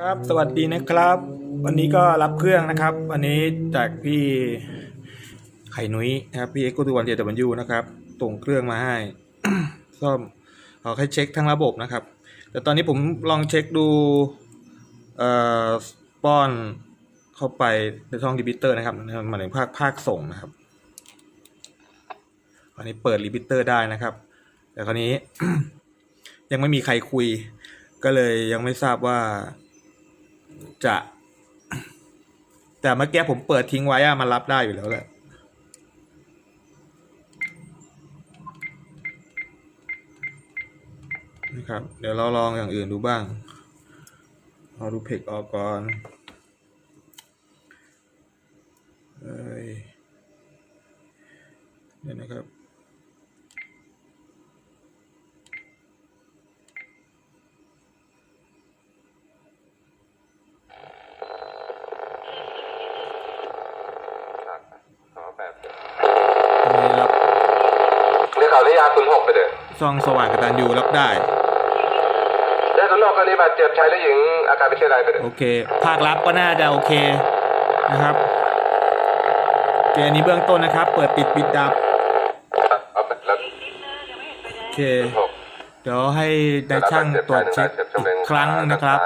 ครับสวัสดีนะครับ วันนี้ก็รับเครื่องนะครับ วันนี้จากพี่ไข่นุ้ยนะครับพี่เอ็กซ์กูตูวันเดียวันยูนะครับส่งเครื่องมาให้ซ่อมขอให้เช็คทั้งระบบนะครับ แต่ตอนนี้ผมลองเช็คดูเอ่อป้อนเข้าไปในช่องรีพิเตอร์นะครับมายถึงภาคภาคส่งนะครับอันนี้เปิดรีพิเตอร์ได้นะครับ แต่คราวนี้ยังไม่มีใครคุย ก็เลยยังไม่ทราบว่า จะ แต่เมื่อกี้ผมเปิดทิ้งไว้อะมันรับได้อยู่แล้วแหละนะครับ เดี๋ยวเราลองอย่างอื่นดูบ้างเอาดูเพกออกก่อนเอ้ยเดี๋ยวนะครับ สองแปด ตรงนี้รับ เรียกเขาเรียกยาคุณหกไปเด้อซองสว่างกตันยูรับได้ญาติข้างนอกก็นี้บาดเจ็บชายและหญิงอาการเป็นเช่นไรไปเด้อโอเค ภาครับก็น่าจะโอเคนะครับเคอันนี้เบื้องต้นนะครับ เปิดปิดปิดดับโอเค เดี๋ยวให้นายช่างตรวจเช็คอีกครั้งนะครับ